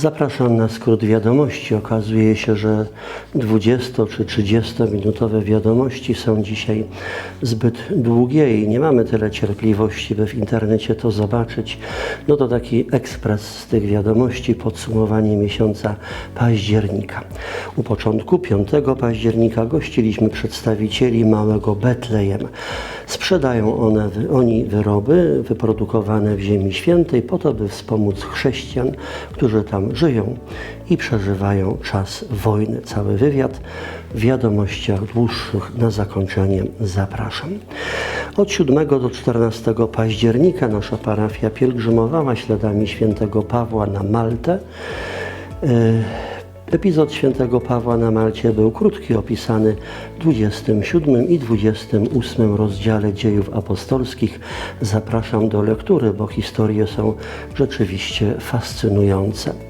Zapraszam na skrót wiadomości. Okazuje się, że 20 czy 30 minutowe wiadomości są dzisiaj zbyt długie i nie mamy tyle cierpliwości, by w internecie to zobaczyć. No to taki ekspres z tych wiadomości, podsumowanie miesiąca października. U początku 5 października gościliśmy przedstawicieli małego Betlejem. Sprzedają one, oni wyroby wyprodukowane w Ziemi Świętej po to, by wspomóc chrześcijan, którzy tam żyją i przeżywają czas wojny. Cały wywiad w wiadomościach dłuższych na zakończenie zapraszam. Od 7 do 14 października nasza parafia pielgrzymowała śladami świętego Pawła na Maltę. E, Epizod świętego Pawła na Malcie był krótki, opisany w 27 i 28 rozdziale dziejów apostolskich. Zapraszam do lektury, bo historie są rzeczywiście fascynujące.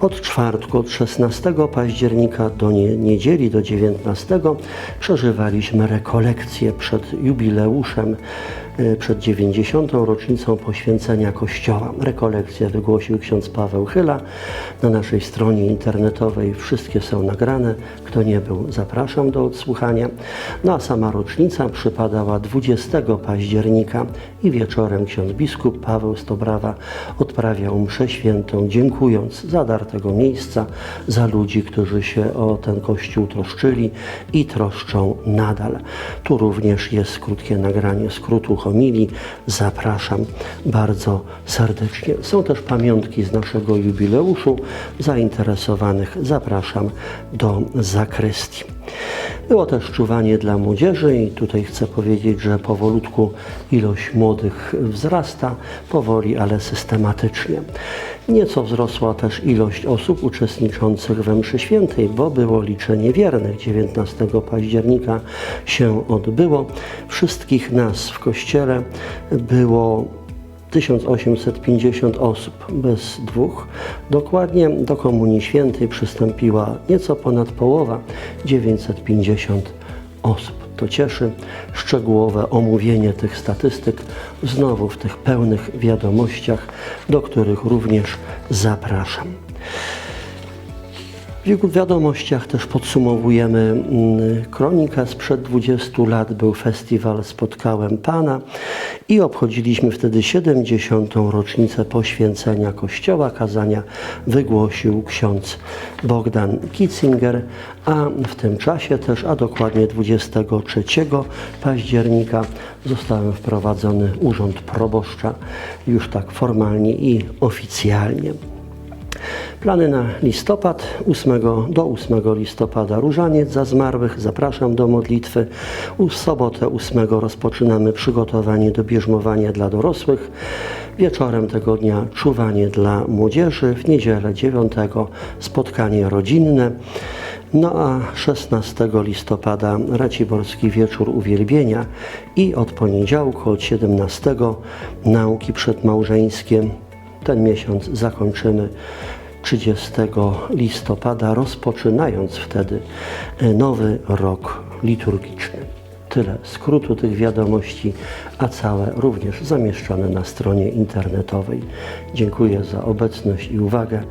Od czwartku, od 16 października do nie, niedzieli, do 19 przeżywaliśmy rekolekcję przed jubileuszem, e, przed 90. rocznicą poświęcenia Kościoła. Rekolekcję wygłosił ksiądz Paweł Chyla na naszej stronie internetowej. Wszystkie są nagrane. Kto nie był, zapraszam do odsłuchania. No a sama rocznica przypadała 20 października i wieczorem ksiądz biskup Paweł Stobrawa odprawiał mszę świętą, dziękując za dar tego miejsca, za ludzi, którzy się o ten kościół troszczyli i troszczą nadal. Tu również jest krótkie nagranie skrótu homilii. Zapraszam bardzo serdecznie. Są też pamiątki z naszego jubileuszu. Zainteresowanych zapraszam do zakrystii. Było też czuwanie dla młodzieży i tutaj chcę powiedzieć, że powolutku ilość młodych wzrasta, powoli, ale systematycznie. Nieco wzrosła też ilość osób uczestniczących we mszy świętej, bo było liczenie wiernych. 19 października się odbyło. Wszystkich nas w kościele było 1850 osób bez dwóch. Dokładnie do Komunii Świętej przystąpiła nieco ponad połowa 950 osób. To cieszy. Szczegółowe omówienie tych statystyk znowu w tych pełnych wiadomościach, do których również zapraszam. W wiadomościach też podsumowujemy mm, kronikę. Sprzed 20 lat był festiwal Spotkałem Pana i obchodziliśmy wtedy 70. rocznicę poświęcenia Kościoła. Kazania wygłosił ksiądz Bogdan Kitzinger, a w tym czasie też, a dokładnie 23 października zostałem wprowadzony urząd proboszcza już tak formalnie i oficjalnie. Plany na listopad, 8 do 8 listopada różaniec za zmarłych, zapraszam do modlitwy. W sobotę 8 rozpoczynamy przygotowanie do bierzmowania dla dorosłych. Wieczorem tego dnia czuwanie dla młodzieży, w niedzielę 9 spotkanie rodzinne. No a 16 listopada Raciborski Wieczór Uwielbienia i od poniedziałku, od 17 nauki przedmałżeńskie. Ten miesiąc zakończymy 30 listopada, rozpoczynając wtedy e, nowy rok liturgiczny. Tyle skrótu tych wiadomości, a całe również zamieszczone na stronie internetowej. Dziękuję za obecność i uwagę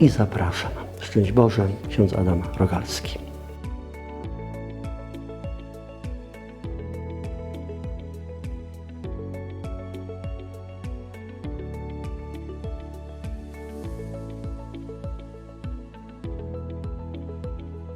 i zapraszam. Szczęść Boże, ksiądz Adam Rogalski.